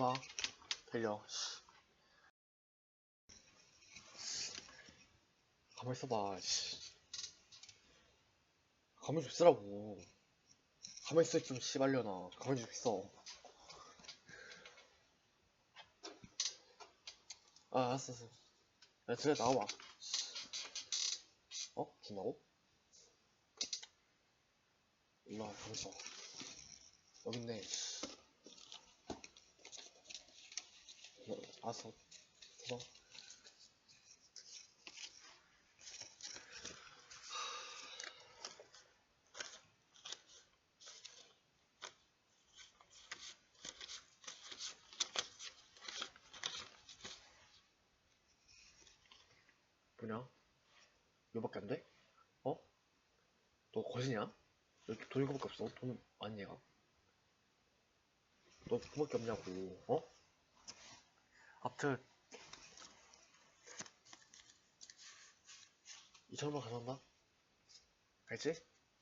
잡아. 달려. 씨. 가만히 있어봐. 씨. 가만히 좀 있으라고. 가만히 있어 좀 씨발려나. 가만히 좀 있어. 아 알았어 알았어. 야 들어 나와봐. 어? 준다고? 일로와 가만히 있어. 여기 있네. 알았어. 들어. 뭐냐? 이거밖에 안 돼? 어? 너? 여기 돈 이거밖에 없어? 돈 얘가? 너 그거밖에 없냐고 어? 아무튼 2천원만 가져간다 알지?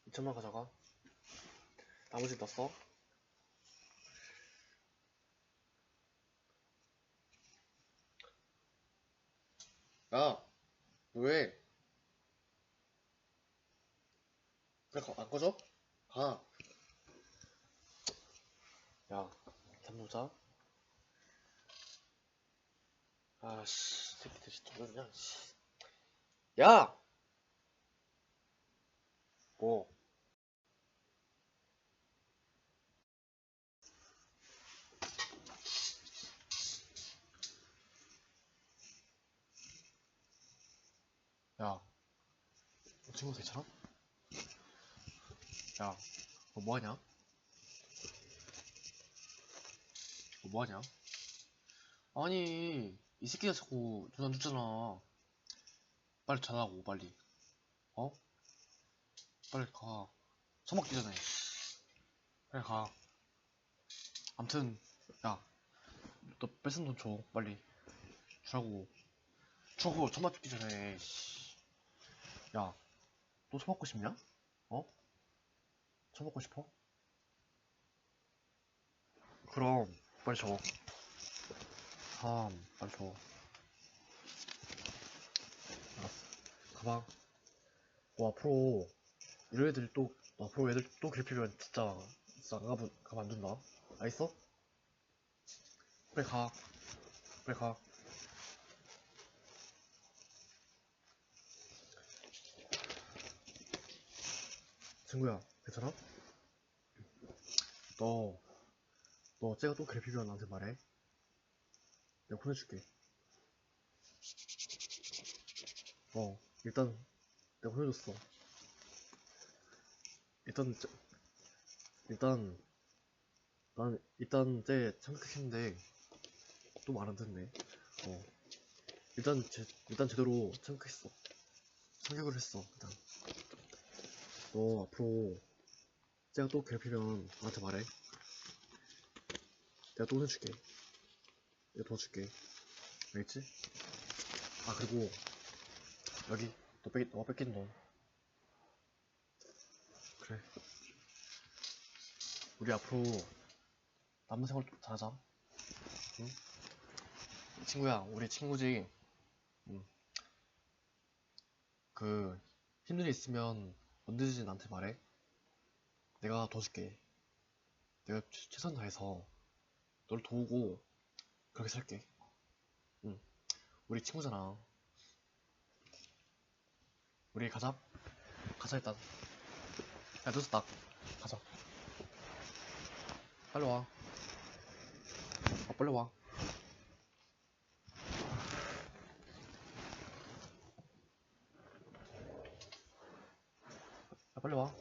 2천원만 가져가 나머지 너 써. 야, 너 왜? 그래, 가, 안 꺼져? 가. 야, 잠보자. 아씨, 새끼들 진짜 그러냐, 씨. 야! 뭐? 야, 너 친구 괜찮아? 야, 너 뭐하냐? 너 뭐하냐? 아니, 이 새끼가 자꾸 눈안 줬잖아. 빨리 자라고, 빨리. 어? 빨리 가. 처먹기 전에. 빨리 가. 암튼, 야, 너 뺏은 돈 줘, 빨리. 주라고. 주고, 처먹 죽기 전에. 씨. 야, 또 처먹고 싶냐? 어? 처먹고 싶어? 그럼, 빨리 줘. 다음, 빨리 줘. 알았어. 가봐. 너 앞으로, 이런 애들 또, 너 앞으로 애들 또 괴롭히면 진짜, 진짜 가만, 가만 안 둔다. 알겠어? 빨리 가. 빨리 가. 친구야, 괜찮아? 너, 너 쟤가 또 괴롭히면 나한테 말해. 내가 혼내줄게. 어, 일단, 내가 혼내줬어. 일단, 쟤- 일단, 난, 일단, 쟤 참석했는데, 또 말 안 듣네. 어. 일단, 제, 일단 제대로 참석했어. 참격을 했어, 일단. 너 앞으로, 쟤가 또 괴롭히면 나한테 말해. 내가 또 혼내줄게. 내가 도와줄게. 알겠지? 아, 그리고, 여기, 너 뺏, 너가 뺏긴 돈. 그래. 우리 앞으로, 남은 생활 좀 잘하자. 응? 친구야, 우리 친구지. 응. 그, 힘든 일 있으면 언제든지 나한테 말해. 내가 도와줄게. 내가 최- 최선 다해서 널 도우고 그렇게 살게. 응. 우리 친구잖아. 우리 가자. 가자 일단. 야 늦었다. 가자. 빨리 와. 아 빨리 와. 야 빨리 와.